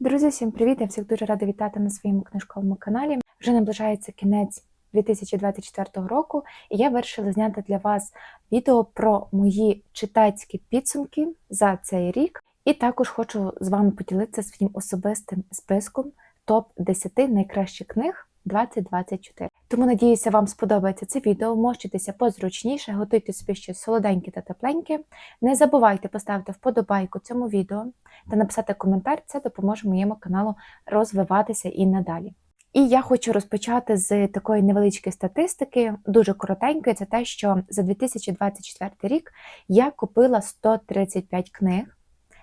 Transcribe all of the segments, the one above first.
Друзі, всім привіт! Я всіх дуже рада вітати на своєму книжковому каналі. Вже наближається кінець 2024 року, і я вирішила зняти для вас відео про мої читацькі підсумки за цей рік. І також хочу з вами поділитися своїм особистим списком топ 10 найкращих книг 2024. Тому надіюся, вам сподобається це відео. Мощитеся позручніше, готуйте собі щось солоденьке та тепленьке. Не забувайте поставити вподобайку цьому відео та написати коментар. Це допоможе моєму каналу розвиватися і надалі. І я хочу розпочати з такої невеличкої статистики, дуже коротенької. Це те, що за 2024 рік я купила 135 книг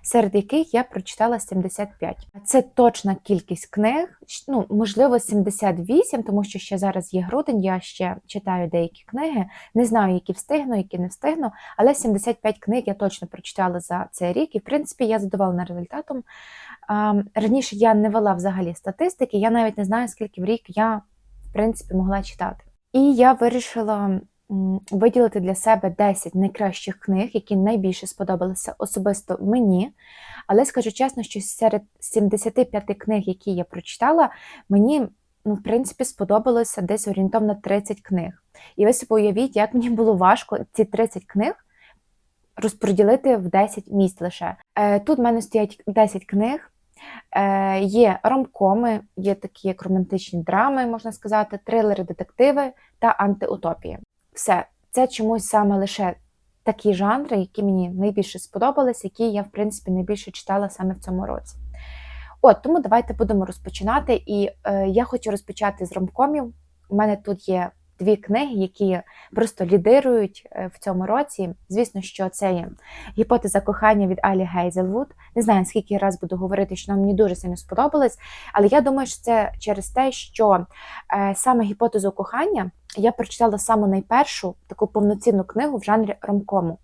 серед яких я прочитала 75. Це точна кількість книг, ну можливо, 78, тому що ще зараз є грудень, я ще читаю деякі книги. Не знаю, які встигну, які не встигну, але 75 книг я точно прочитала за цей рік, і в принципі я задоволена результатом. Раніше я не вела взагалі статистики, я навіть не знаю, скільки в рік я в принципі могла читати. І я вирішила виділити для себе 10 найкращих книг, які найбільше сподобалися особисто мені. Але скажу чесно, що серед 75 книг, які я прочитала, мені, ну, в принципі, сподобалося десь орієнтовно 30 книг. І ви собі уявіть, як мені було важко ці 30 книг розподілити в 10 місць лише. Е, тут в мене стоять 10 книг. Е, є ромкоми, є такі як романтичні драми, можна сказати, трилери, детективи та антиутопії все, це чомусь саме лише такі жанри, які мені найбільше сподобались, які я, в принципі, найбільше читала саме в цьому році. От, тому давайте будемо розпочинати. І е, я хочу розпочати з ромкомів. У мене тут є дві книги, які просто лідирують е, в цьому році. Звісно, що це є гіпотеза кохання від Алі Гейзелвуд. Не знаю, скільки раз буду говорити, що вона мені дуже сильно сподобалась, але я думаю, що це через те, що е, саме гіпотезу кохання я прочитала саме найпершу таку повноцінну книгу в жанрі ромкому.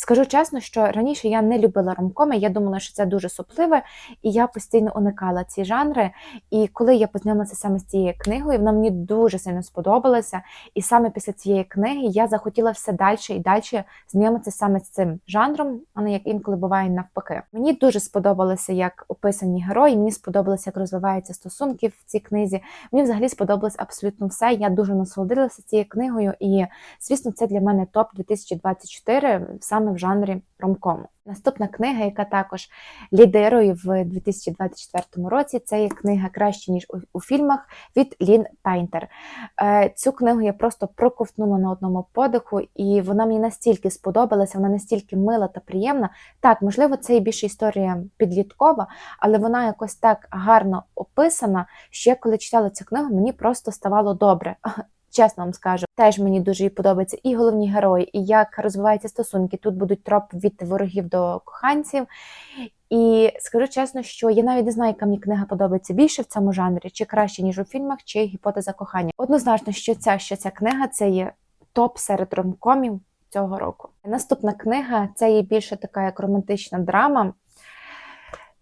Скажу чесно, що раніше я не любила ромкоми, я думала, що це дуже сопливе, і я постійно уникала ці жанри. І коли я познайомилася саме з цією книгою, вона мені дуже сильно сподобалася. І саме після цієї книги я захотіла все далі і далі знайомитися саме з цим жанром, а не як інколи буває навпаки. Мені дуже сподобалося, як описані герої. Мені сподобалося, як розвиваються стосунки в цій книзі. Мені взагалі сподобалось абсолютно все. Я дуже насолодилася цією книгою, і звісно, це для мене топ 2024 саме саме в жанрі ромкому. Наступна книга, яка також лідирує в 2024 році, це є книга краще, ніж у фільмах від Лін Пейнтер. Е, цю книгу я просто проковтнула на одному подиху, і вона мені настільки сподобалася, вона настільки мила та приємна. Так, можливо, це і більше історія підліткова, але вона якось так гарно описана, що я коли читала цю книгу, мені просто ставало добре. Чесно вам скажу, теж мені дуже подобаються і головні герої, і як розвиваються стосунки. Тут будуть троп від ворогів до коханців. І скажу чесно, що я навіть не знаю, яка мені книга подобається більше в цьому жанрі, чи краще, ніж у фільмах, чи гіпотеза кохання. Однозначно, що ця що ця книга це є топ серед ромкомів цього року. Наступна книга це є більше така як романтична драма.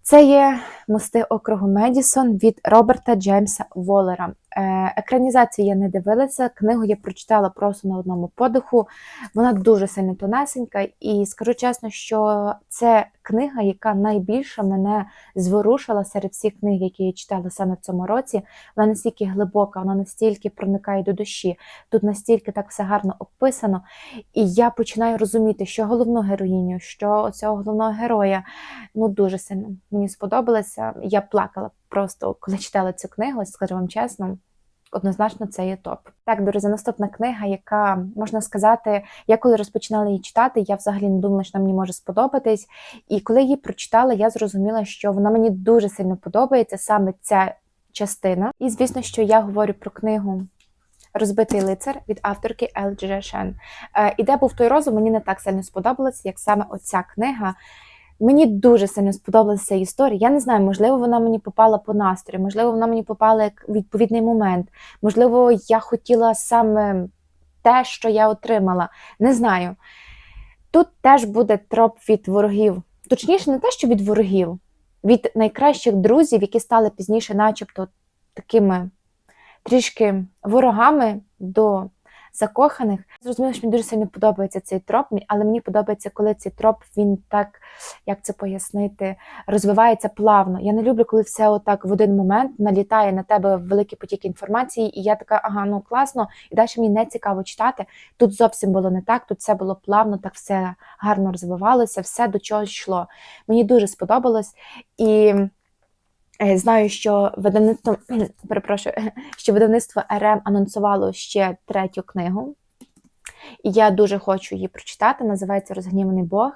Це є мости округу Медісон від Роберта Джеймса Воллера. Е, екранізацію я не дивилася, книгу я прочитала просто на одному подиху. Вона дуже сильно тонесенька, і скажу чесно, що це книга, яка найбільше мене зворушила серед всіх книг, які я читала саме в цьому році. Вона настільки глибока, вона настільки проникає до душі. Тут настільки так все гарно описано. І я починаю розуміти, що головну героїню, що цього головного героя ну дуже сильно мені сподобалося. Я плакала просто, коли читала цю книгу, скажу вам чесно. Однозначно, це є топ. Так, друзі, наступна книга, яка можна сказати, я коли розпочинала її читати, я взагалі не думала, що вона мені може сподобатись. І коли її прочитала, я зрозуміла, що вона мені дуже сильно подобається саме ця частина. І звісно, що я говорю про книгу. Розбитий лицар від авторки Елджі Шен. Е, і де був той розум, мені не так сильно сподобалося, як саме оця книга. Мені дуже сильно сподобалася історія. Я не знаю, можливо, вона мені попала по настрою, можливо, вона мені попала як відповідний момент. Можливо, я хотіла саме те, що я отримала. Не знаю. Тут теж буде троп від ворогів. Точніше, не те, що від ворогів, від найкращих друзів, які стали пізніше, начебто, такими трішки ворогами до закоханих. Зрозуміло, що мені дуже сильно подобається цей троп, але мені подобається, коли цей троп він так, як це пояснити, розвивається плавно. Я не люблю, коли все отак в один момент налітає на тебе великий потік інформації, і я така, ага, ну класно, і далі мені не цікаво читати. Тут зовсім було не так, тут все було плавно, так все гарно розвивалося, все до чогось йшло. Мені дуже сподобалось. І знаю, що видавництво, перепрошую, що видавництво РМ анонсувало ще третю книгу. І я дуже хочу її прочитати. Називається Розгніваний Бог.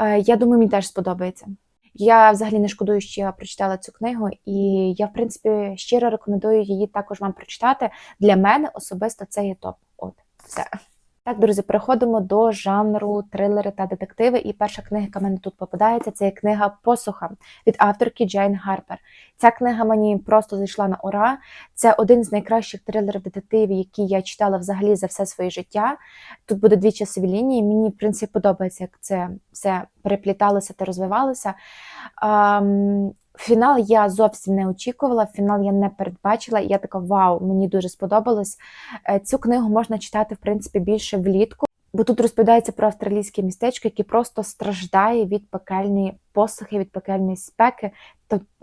Е, Я думаю, мені теж сподобається. Я взагалі не шкодую, що я прочитала цю книгу, і я, в принципі, щиро рекомендую її також вам прочитати. Для мене особисто це є топ. От, все. Так, друзі, переходимо до жанру трилери та детективи. І перша книга, яка мене тут попадається, це книга Посуха від авторки Джейн Гарпер. Ця книга мені просто зайшла на ура. Це один з найкращих трилерів детективів, які я читала взагалі за все своє життя. Тут буде дві часові лінії. Мені, в принципі, подобається, як це все перепліталося та розвивалося. Фінал я зовсім не очікувала, фінал я не передбачила, і я така вау, мені дуже сподобалось. Е, Цю книгу можна читати, в принципі, більше влітку, бо тут розповідається про австралійське містечко, яке просто страждає від пекельної посухи, від пекельної спеки.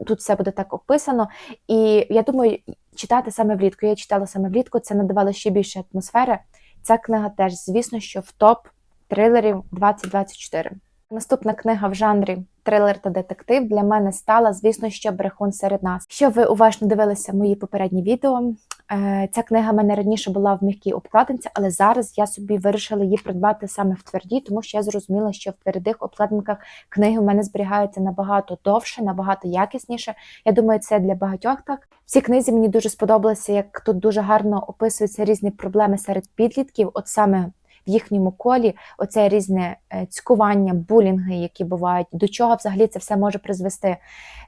Тут все буде так описано. І я думаю, читати саме влітку. Я читала саме влітку, це надавало ще більше атмосфери. Ця книга теж, звісно, що в топ трилерів 2024. Наступна книга в жанрі трилер та детектив для мене стала, звісно, що брехун серед нас. Якщо ви уважно дивилися мої попередні відео, е, ця книга в мене раніше була в м'якій обкладинці, але зараз я собі вирішила її придбати саме в твердій, тому що я зрозуміла, що в твердих обкладинках книги в мене зберігаються набагато довше, набагато якісніше. Я думаю, це для багатьох так. В книзі мені дуже сподобалося, як тут дуже гарно описуються різні проблеми серед підлітків, от саме в їхньому колі, оце різне е, цькування, булінги, які бувають, до чого взагалі це все може призвести.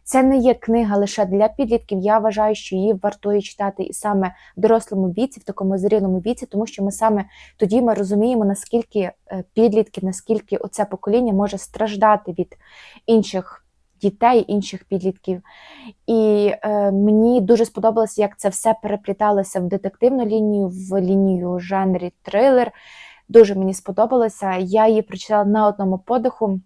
Це не є книга лише для підлітків. Я вважаю, що її вартує читати і саме в дорослому віці, в такому зрілому віці, тому що ми саме тоді ми розуміємо, наскільки е, підлітки, наскільки оце покоління може страждати від інших. Дітей, інших підлітків. І е, мені дуже сподобалося, як це все перепліталося в детективну лінію, в лінію жанрі трилер. Дуже мені сподобалася. Я її прочитала на одному подиху.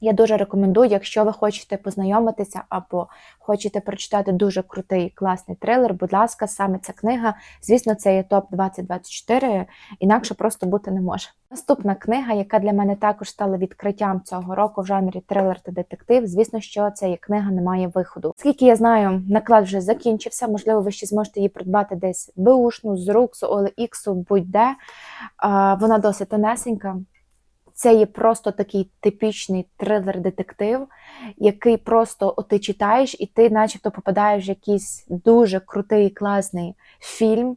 Я дуже рекомендую, якщо ви хочете познайомитися або хочете прочитати дуже крутий класний трилер, будь ласка, саме ця книга. Звісно, це є топ 2024, інакше просто бути не може. Наступна книга, яка для мене також стала відкриттям цього року в жанрі трилер та детектив. Звісно, що є книга немає виходу. Скільки я знаю, наклад вже закінчився. Можливо, ви ще зможете її придбати десь беушну, з Руксу, OLX, будь-де. Вона досить тонесенька. Це є просто такий типічний трилер-детектив, який просто от ти читаєш, і ти, начебто, попадаєш в якийсь дуже крутий, класний фільм.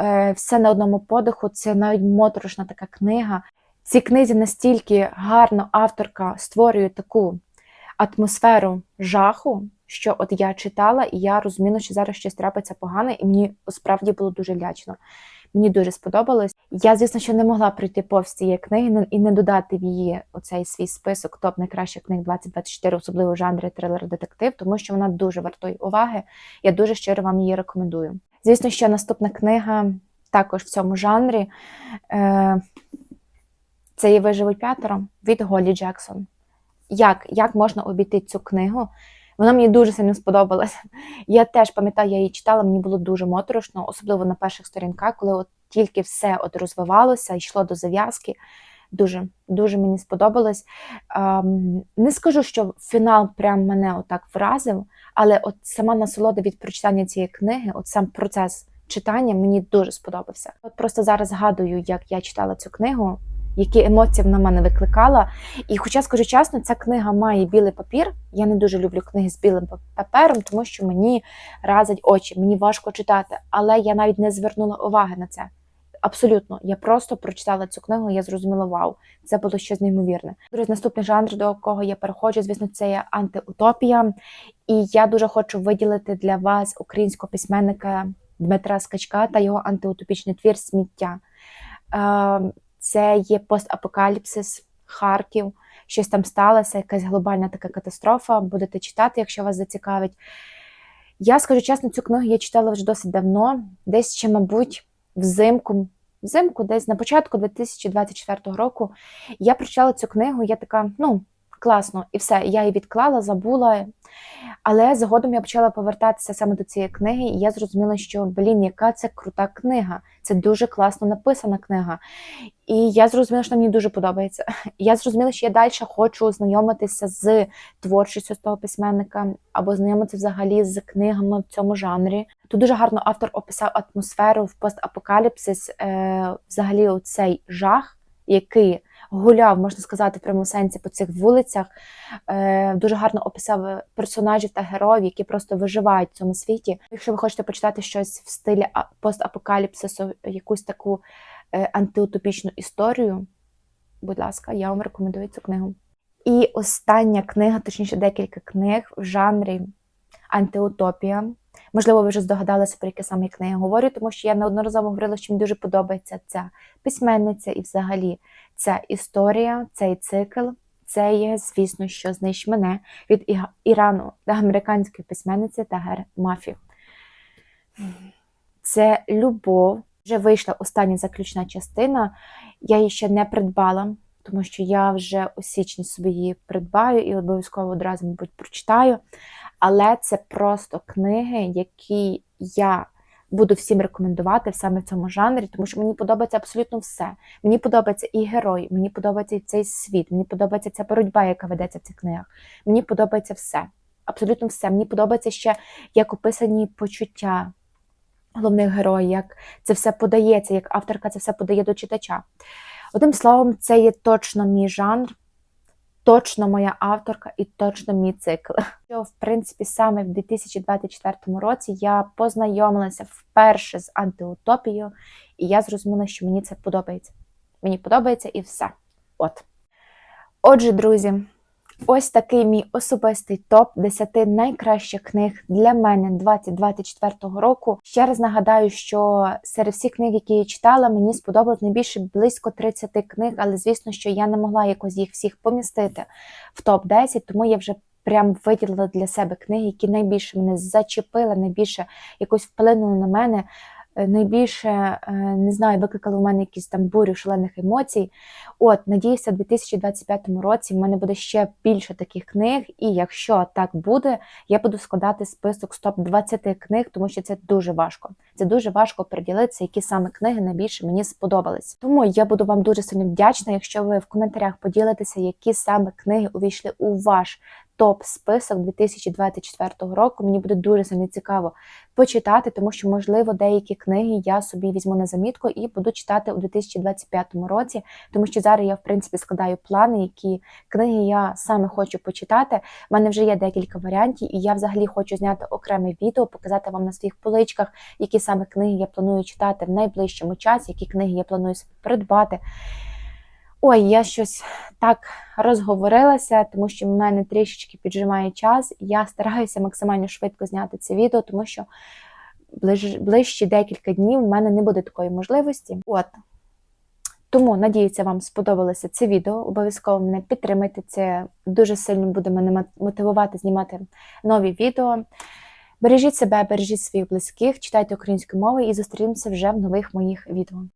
Е, Все на одному подиху. Це навіть моторошна така книга. Цій книзі настільки гарно авторка створює таку атмосферу жаху, що от я читала, і я розуміла, що зараз щось трапиться погане, і мені справді було дуже лячно. Мені дуже сподобалось. Я, звісно, що не могла пройти повз цієї книги і не додати в її оцей свій список топ найкращих книг 2024, особливо в жанрі трилер-детектив, тому що вона дуже вартує уваги. Я дуже щиро вам її рекомендую. Звісно, що наступна книга також в цьому жанрі. Е, це є «Виживуть п'ятеро від Голі Джексон. Як, як можна обійти цю книгу? Вона мені дуже сильно сподобалася. Я теж пам'ятаю, я її читала, мені було дуже моторошно, особливо на перших сторінках, коли от тільки все от розвивалося, йшло до зав'язки. Дуже, дуже мені сподобалось. Не скажу, що фінал прям мене отак вразив, але от сама насолода від прочитання цієї книги, от сам процес читання мені дуже сподобався. От просто зараз згадую, як я читала цю книгу, які емоції вона в мене викликала. І хоча скажу чесно, ця книга має білий папір. Я не дуже люблю книги з білим папером, тому що мені разять очі, мені важко читати. Але я навіть не звернула уваги на це. Абсолютно, я просто прочитала цю книгу, я зрозуміла, вау, це було щось неймовірне. Друзі, наступний жанр, до якого я переходжу, звісно, це є антиутопія. І я дуже хочу виділити для вас українського письменника Дмитра Скачка та його антиутопічний твір Сміття. Е, Це є постапокаліпсис, Харків, щось там сталося, якась глобальна така катастрофа. Будете читати, якщо вас зацікавить. Я скажу чесно, цю книгу я читала вже досить давно, десь ще, мабуть, взимку взимку, десь на початку 2024 року, я прочитала цю книгу, я така, ну, класно, і все, я її відклала, забула. Але згодом я почала повертатися саме до цієї книги, і я зрозуміла, що блін, яка це крута книга. Це дуже класно написана книга. І я зрозуміла, що мені дуже подобається. Я зрозуміла, що я далі хочу знайомитися з творчістю з того письменника, або знайомитися взагалі з книгами в цьому жанрі. Тут дуже гарно автор описав атмосферу в постапокаліпсис, е, взагалі цей жах, який гуляв, можна сказати, в прямому сенсі по цих вулицях. Е, дуже гарно описав персонажів та героїв, які просто виживають в цьому світі. Якщо ви хочете почитати щось в стилі постапокаліпсису, якусь таку е, антиутопічну історію, будь ласка, я вам рекомендую цю книгу. І остання книга, точніше, декілька книг в жанрі антиутопія. Можливо, ви вже здогадалися, про які саме книги говорю, тому що я неодноразово говорила, що мені дуже подобається ця письменниця і взагалі ця історія, цей цикл. Це є, звісно, що знищ мене від Ірану та американської письменниці Тагер Мафі. Це любов. Вже вийшла остання заключна частина. Я її ще не придбала, тому що я вже у січні собі її придбаю і обов'язково одразу, мабуть, прочитаю. Але це просто книги, які я буду всім рекомендувати саме в цьому жанрі, тому що мені подобається абсолютно все. Мені подобається і герой, мені подобається і цей світ, мені подобається ця боротьба, яка ведеться в цих книгах. Мені подобається все. Абсолютно все. Мені подобається ще, як описані почуття головних героїв, як це все подається, як авторка це все подає до читача. Одним словом, це є точно мій жанр, точно моя авторка і точно мій цикл. Що, в принципі, саме в 2024 році я познайомилася вперше з антиутопією, і я зрозуміла, що мені це подобається. Мені подобається і все. От. Отже, друзі, ось такий мій особистий топ 10 найкращих книг для мене 2024 року. Ще раз нагадаю, що серед всіх книг, які я читала, мені сподобалось найбільше близько 30 книг, але звісно, що я не могла якось їх всіх помістити в топ 10, тому я вже прям виділила для себе книги, які найбільше мене зачепили, найбільше якось вплинули на мене. Е, Найбільше е, не знаю, викликали у мене якісь там бурю шалених емоцій. От, надіюся, в 2025 році в мене буде ще більше таких книг, і якщо так буде, я буду складати список з топ 20 книг, тому що це дуже важко. Це дуже важко приділитися, які саме книги найбільше мені сподобались. Тому я буду вам дуже сильно вдячна, якщо ви в коментарях поділитеся, які саме книги увійшли у ваш топ-список 2024 року. Мені буде дуже сильно цікаво почитати, тому що, можливо, деякі книги я собі візьму на замітку і буду читати у 2025 році, тому що зараз я, в принципі, складаю плани, які книги я саме хочу почитати. У мене вже є декілька варіантів, і я взагалі хочу зняти окреме відео, показати вам на своїх поличках, які саме книги я планую читати в найближчому часі, які книги я планую придбати. Ой, я щось так розговорилася, тому що в мене трішечки піджимає час. Я стараюся максимально швидко зняти це відео, тому що ближ, ближчі декілька днів в мене не буде такої можливості. От. Тому, надіюся, вам сподобалося це відео. Обов'язково мене підтримайте. Це дуже сильно буде мене мотивувати знімати нові відео. Бережіть себе, бережіть своїх близьких, читайте українською мовою і зустрінемося вже в нових моїх відео.